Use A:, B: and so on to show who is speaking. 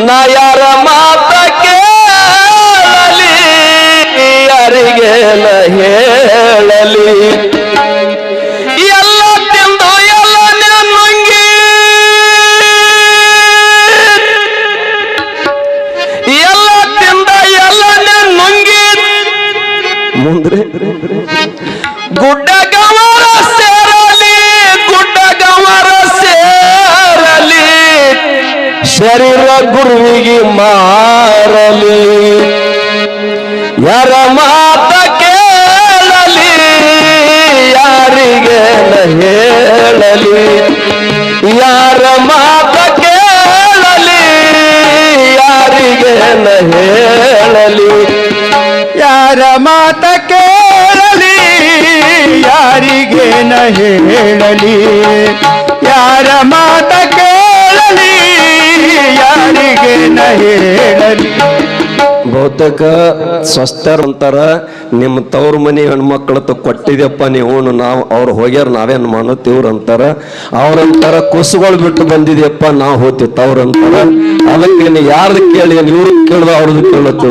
A: ನಾ ಯಾರ ಮಾತ ಕೇಳಲಿ ಯಾರಿಗೆ ಹೇಳಲಿ? ಎಲ್ಲ ತಿಂದು ಎಲ್ಲ ನಂಗಿ ಎಲ್ಲ ತಿಂದ ಎಲ್ಲ ನುಂಗಿ ಮುಂದ್ರೆ? ಗುಡ್ಡ ಶರೀರ ಗುರುವಿಗೆ ಮಾರಲಿ. ಯಾರ ಮಾತ ಕೇಳಲಿ, ಯಾರಿಗೆ ಹೇಳಲಿ. ಯಾರ ಮಾತ ಕೇಳಲಿ, ಯಾರಿಗೆ ಹೇಳಲಿ.
B: ಯಾರ ಮಾತ ಕೇಳಲಿ, ಯಾರಿಗೆ ಹೇಳಲಿ. ಯಾರ ಮಾತ ಹೇಳಲಿ.
A: ಬಹುತೇಕ ಸ್ವಸ್ಥರು ಅಂತಾರ ನಿಮ್ಮ ತವ್ರ ಮನೆ ಹೆಣ್ಮಕ್ಳತ್ತ ಕೊಟ್ಟಿದ್ಯಪ್ಪ ನೀವು, ನಾವು ಅವ್ರು ಹೋಗ್ಯಾರ, ನಾವೇನ್ ಮಾಡುತ್ತೀವ್ರ ಅಂತಾರ ಅವ್ರಂತಾರ ಕುಸುಗಳು ಬಿಟ್ಟು ಬಂದಿದ್ಯಪ್ಪ ನಾವು ಹೋಗ್ತೀವಿ ತವ್ರ ಅಂತಾರ ಅದಕ್ಕೆ ಯಾರ್ದು ಕೇಳಿ ಇವ್ರಿಗೆ ಕೇಳ್ದ ಅವ್ರದ್ದು ಕೇಳತ್ತು